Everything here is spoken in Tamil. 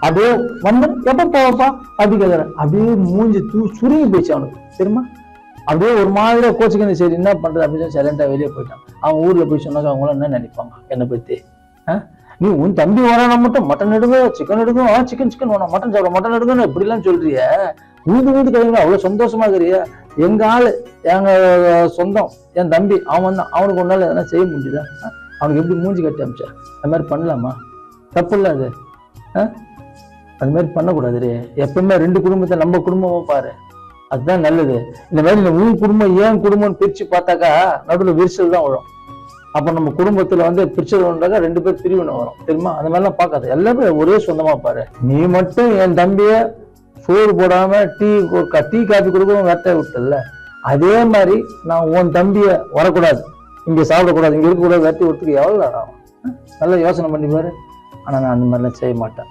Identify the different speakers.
Speaker 1: அப்படியே வந்து எப்ப போவப்பா? அப்படி அப்படியே மூஞ்சி தூ சுருங்கி போயிடுச்சு அவனுக்கு. தெரியுமா? அப்படியே ஒரு மாதிரியா கோச்சுக்கணும் சரி என்ன பண்றது அப்படின்னு சைலண்டா வெளியே போயிட்டான். அவன் ஊர்ல போய் சொன்னாக்க அவங்களாம் என்ன நினைப்பாங்க? என்னை பத்தி? ஆ? நீ உன் தம்பி வரானா மட்டும் மட்டன் எடுங்க சிக்கன் எடுங்க ஆ சிக்கன் சிக்கன் வேணாம். மட்டன் சாப்பிட மட்டன் எடுங்கன்னு இப்படிலாம் சொல்றிய? வீடு வீடு கிளம்பி அவ்வளவு சந்தோஷமா இருக்கிறிய? எங்க ஆள் எங்க சொந்தம் என் தம்பி அவன் தான். அவனுக்கு ஒன்றால் எதனா செய்ய முடியுதா அவனுக்கு எப்படி மூஞ்சி கட்டி அமிச்சா அது மாதிரி பண்ணலாமா? தப்பு இல்லை அது. ஆ? அது மாதிரி பண்ணக்கூடாது எப்பவுமே ரெண்டு குடும்பத்தை நம்ம குடும்பமா பாரு. அதுதான் நல்லது. இந்த மாதிரி இந்த உன் குடும்பம் ஏன் குடும்பம்னு பிரிச்சு பார்த்தாக்கா நடுவில் விரிசல் தான் வரும். அப்ப நம்ம குடும்பத்துல வந்து பிரிச்சல் வந்தாக்கா ரெண்டு பேர் பிரிவினை வரும். தெரியுமா? அந்த மாதிரிலாம் பார்க்காது. எல்லாமே ஒரே சொந்தமா பாரு. நீ மட்டும் என் தம்பிய சோறு போடாம டீ டீ காபி கொடுக்கவும் வெட்ட விட்டல அதே மாதிரி நான் உன் தம்பிய வரக்கூடாது. இங்க சாப்பிடக்கூடாது. இங்க இருக்கக்கூடாது. வெட்டி விட்டுக்கு எவ்வளவு நேரம் ஆகும்? நல்லா யோசனை பண்ணி பாரு. ஆனா நான் அந்த மாதிரிலாம் செய்ய மாட்டேன்.